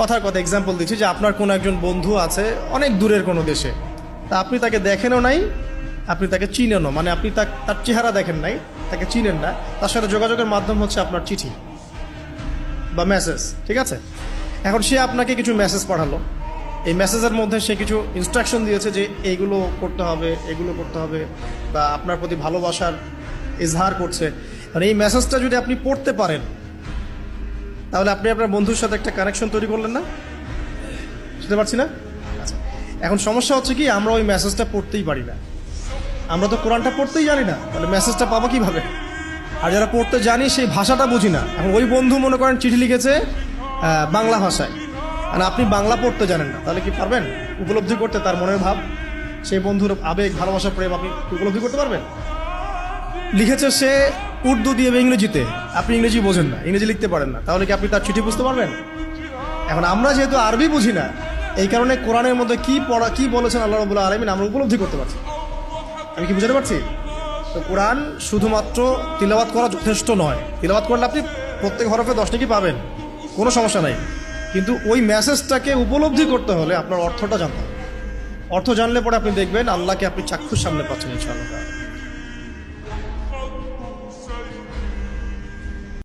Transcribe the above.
কথার কথা এক্সাম্পল দিচ্ছি যে আপনার কোনো একজন বন্ধু আছে অনেক দূরের কোনো দেশে। তা আপনি তাকে দেখেনও নাই, আপনি তাকে চিনেনও মানে আপনি তার চেহারা দেখেন নাই, তাকে চিনেন না। তার সাথে যোগাযোগের মাধ্যম হচ্ছে আপনার চিঠি বা মেসেজ ঠিক আছে? এখন সে আপনাকে কিছু মেসেজ পাঠালো। এই মেসেজের মধ্যে সে কিছু ইনস্ট্রাকশন দিয়েছে যে এইগুলো করতে হবে, এগুলো করতে হবে বা আপনার প্রতি ভালোবাসার ইজহার করছে। আর এই মেসেজটা যদি আপনি পড়তে পারেন তাহলে আপনি আপনার বন্ধুর সাথে একটা কানেকশন তৈরি করলেন না? বুঝতে পারছি না? আচ্ছা। এখন সমস্যা হচ্ছে কি, আমরা ওই মেসেজটা পড়তেই পারি না। আমরা তো কোরআনটা পড়তেই জানি না। তাহলে মেসেজটা পাবো কীভাবে? আর যারা পড়তে জানি, সেই ভাষাটা বুঝি না। এখন ওই বন্ধু মনে করেন চিঠি লিখেছে বাংলা ভাষায়। আর আপনি বাংলা পড়তে জানেন না, তাহলে কি পারবেন? উপলব্ধি করতে তার মনের ভাব। সেই বন্ধুর আবেগ, ভালোবাসা, প্রেম আপনি উপলব্ধি করতে পারবেন? লিখেছে সে উর্দু দিয়ে ইংরেজিতে। আপনি ইংরেজি বোঝেন না, ইংরেজি লিখতে পারেন না। তাহলে কি আপনি তার চিঠি বুঝতে পারবেন? এখন আমরা যেহেতু আরবি বুঝি না, এই কারণে কোরআনের মধ্যে কি পড়া, কি বলেছেন আল্লাহ রবুল্লাহ আলমিন আমরা উপলব্ধি করতে পারছি। আমি কি বুঝতে পারছি? তো কোরআন শুধুমাত্র তিলাবাত করা যথেষ্ট নয়। তিলাবাত করলে আপনি প্রত্যেক হরফে দশ নাকি পাবেন, কোনো সমস্যা নাই। কিন্তু ওই মেসেজটাকে উপলব্ধি করতে হলে আপনার অর্থটা জানতে হবে। অর্থ জানলে পরে আপনি দেখবেন আল্লাহকে আপনি চাক্ষুর সামনে পাচ্ছেন ইনশাআল্লাহ।